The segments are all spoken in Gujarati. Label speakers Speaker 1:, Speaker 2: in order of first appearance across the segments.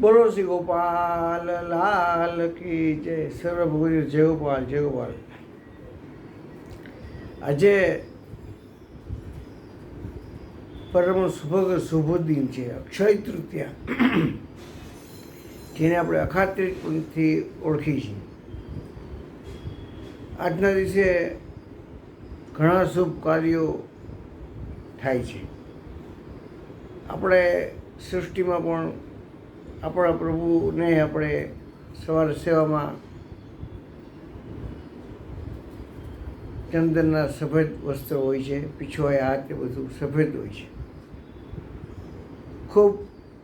Speaker 1: બોલો શ્રી ગોપાલ લાલ કી જય. સર્વભૂરી જય ગોપાલ જય ગોપાલ આજે પરમ શુભ શુભ દિન છે, અક્ષય તૃતીયા. જેને આપણે અખાત્રિકથી ઓળખી છીએ. આજના દિવસે ઘણા શુભ કાર્યો થાય છે. આપણે સૃષ્ટિમાં પણ આપણા પ્રભુને આપણે સવાર સેવામાં ચંદનના સફેદ વસ્ત્ર હોય છે પીછોએ હાથ એ બધું સફેદ હોય છે. ખૂબ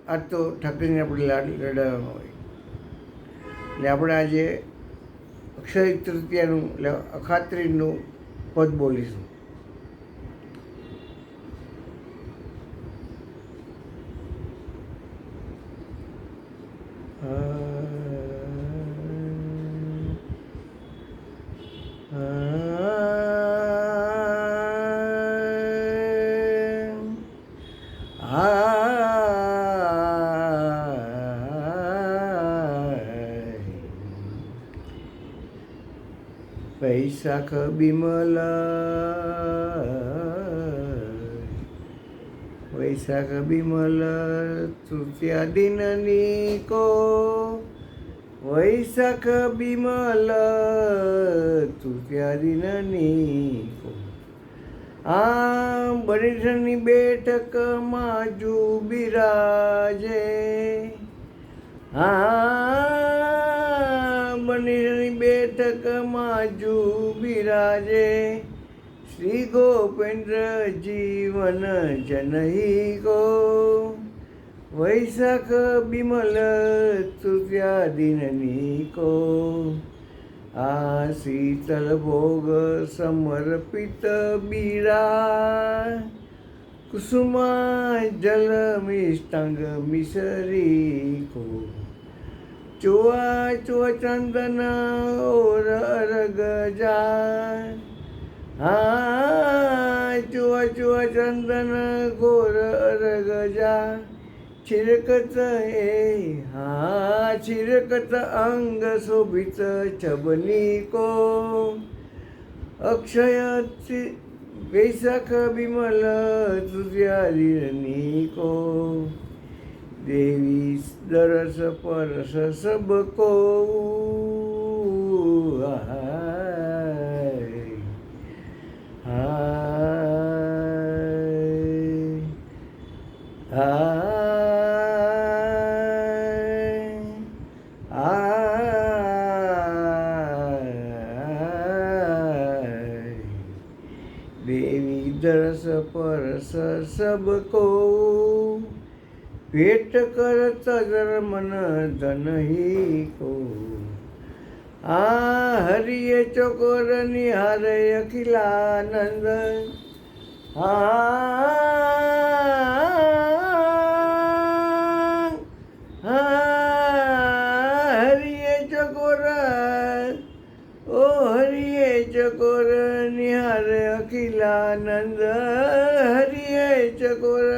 Speaker 1: આજ તો ઠાકરીને આપણે લાડ લડાવવાનો હોય એટલે આપણે આજે અક્ષય તૃતીયાનું એટલે અખાત્રીનું પદ બોલીશું. વૈશાખ બિમલ વૈશાખ બિમલ તૃતીયા દિનની કો વૈશાખ બિમલ, તું દિનની નની આ બનેઠની બેઠકમાં જુ બિરાજે આ બનેઠની બેઠકમાં જુ બિરાજે શ્રી ગોપેન્દ્ર જીવન જનહી કો વૈશાખ બિમલ તૃતીયા દિનની કો. આ શીતલ ભોગ સમર્પિત બીરા. કુસુમા જલ મિષ્ટાંગ મિસરી કો. ચુઆ ચુઆ ચંદન ઓર અરગ જા. હા ચુઆ ચુઆ ચંદન ગોર અરગ જા. छिरकत ए हा छिरकत अंग शोभित छबनी को अक्षय वैशाख विमल तृतीयादिनी को देवी दरस परस सबको आहा. દેવી દરસ પરસ સબકો. ભેટ કરત ધર્મન ધનહી કો. આ હરિએ ચોકોર निहार અખિલાનંદ. હા હા હરિએ ચકોર ઓ હરિએ ચકોર નિહાર અખિલાનંદ હરિએ ચકોર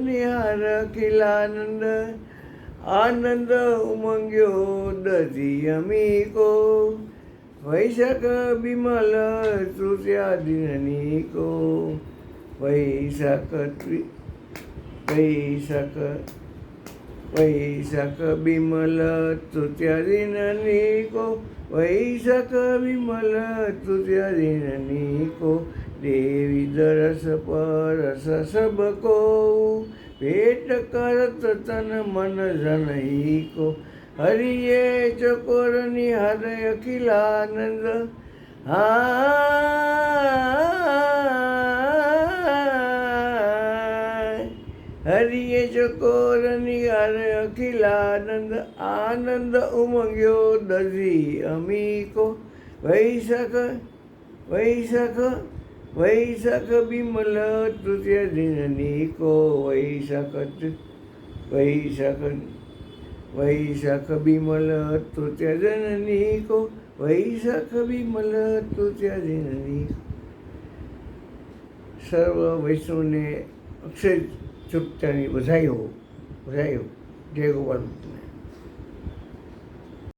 Speaker 1: નિહાર અખિલાનંદ આનંદ ઉમંગ્યો દધી અમીકો વૈશાખ બિમલ તૃતીયા દિનની કો વૈશાખ વૈશાખ વૈશાખ બિમલ તૃતીયા દિનની કો વૈશાખ બિમલ તૃતીયા દિનની કો દેવી દરસ પરસ સબકો ભેટ કરત તન મન જનહી કો હરિયે ચકોર નિહાર અખિલાનંદ. હરિએ ચકોર નિહાર અખિલાનંદ. આનંદ ઉમગ્યો દધી અમીકો. વૈશખ, વૈશાખ વૈશાખ બિમલ તૃતીય દિન નીકો, વૈશાખ વૈશાખ વૈશાખ બિમલ તૃતીય દિન નીકો, વૈશાખ બિમલ તૃતીય દિનની સર્વ વૈષ્ણવને અક્ષય ચૂકતાની વધાયો વધાઈઓ જય ગોપાલ